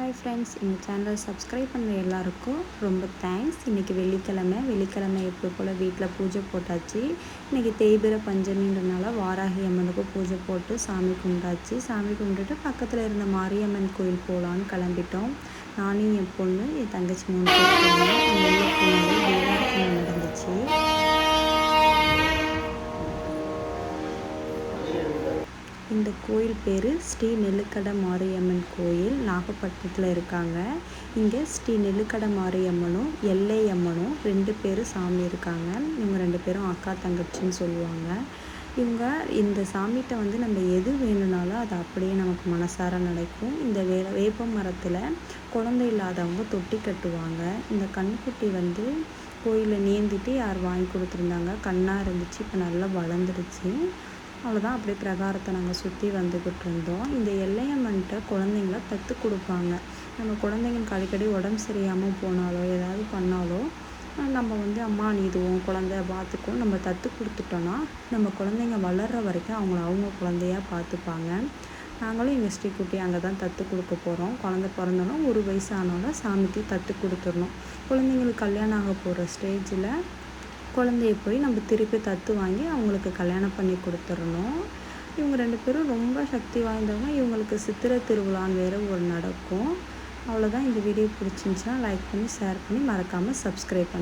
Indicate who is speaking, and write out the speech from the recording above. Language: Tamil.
Speaker 1: ஹாய் ஃப்ரெண்ட்ஸ் எங்கள் சேனலை சப்ஸ்கிரைப் பண்ண எல்லாருக்கும் ரொம்ப தேங்க்ஸ் இன்றைக்கி வெள்ளிக்கிழமை. வெள்ளிக்கிழமை எப்போ போல் வீட்டில் பூஜை போட்டாச்சு. இன்றைக்கி தேய்பிர பஞ்சமின்றனால வாராகி அம்மனுக்கு பூஜை போட்டு சாமி கும்பிட்டாச்சு. சாமி கும்பிட்டுட்டு பக்கத்தில் இருந்த மாரியம்மன் கோயில் போகலான்னு கிளம்பிட்டோம். நானும் என் பொண்ணு என் தங்கச்சி மூணு பேர் நடந்துச்சு. இந்த கோயில் பேர் ஸ்ரீ நெல்லுக்கடை மாரியம்மன் கோயில். நாகப்பட்டினத்தில் இருக்காங்க. இங்கே ஸ்ரீ நெல்லுக்கடை மாரியம்மனும் எல்லை அம்மனும் ரெண்டு பேரும் சாமி இருக்காங்க. இவங்க ரெண்டு பேரும் அக்கா தங்கச்சின்னு சொல்லுவாங்க. இவங்க இந்த சாமிகிட்ட வந்து நம்ம எது வேணும்னாலும் அது அப்படியே நமக்கு மனசார நடக்கும். இந்த வே வேப்ப மரத்தில் குழந்தை இல்லாதவங்க தொட்டி கட்டுவாங்க. இந்த கண்குட்டி வந்து கோயிலில் நீந்திட்டு யார் வாங்கி கொடுத்துருந்தாங்க? கண்ணாக இருந்துச்சு. இப்போ நல்லா வளர்ந்துருச்சு அவ்வளோதான் அப்படியே பிரகாரத்தை நாங்கள் சுற்றி வந்துக்கிட்டு இருந்தோம். இந்த எல்லையம்மன்ட்ட குழந்தைங்கள தத்து கொடுப்பாங்க. நம்ம குழந்தைங்களுக்கு அடிக்கடி உடம்பு சரியாமல் போனாலோ ஏதாவது பண்ணாலோ நம்ம வந்து அம்மா நீ இது உன் குழந்தை நம்ம தத்து கொடுத்துட்டோன்னா நம்ம குழந்தைங்க வளர்கிற வரைக்கும் அவங்கள அவங்க குழந்தையாக பார்த்துப்பாங்க. நாங்களும் எங்கள் ஸ்ரீக்குட்டி அங்கே தான் தத்து கொடுக்க போகிறோம் குழந்த பிறந்தோன்னா ஒரு வயசு ஆனாலும் சாமிக்கு தத்து கொடுத்துடணும். குழந்தைங்களுக்கு கல்யாணம் ஆக போகிற ஸ்டேஜில் குழந்தைய போய் நம்ம திருப்பி தத்து வாங்கி அவங்களுக்கு கல்யாணம் பண்ணி கொடுத்துடணும். இவங்க ரெண்டு பேரும் ரொம்ப சக்தி வாய்ந்தவங்க. இவங்களுக்கு சித்திரை திருவிழான்னு வேறு ஒரு நடக்கும். அவ்வளோதான் இந்த வீடியோ பிடிச்சிருந்துச்சுன்னா லைக் பண்ணி ஷேர் பண்ணி மறக்காமல் சப்ஸ்கிரைப் பண்ணி.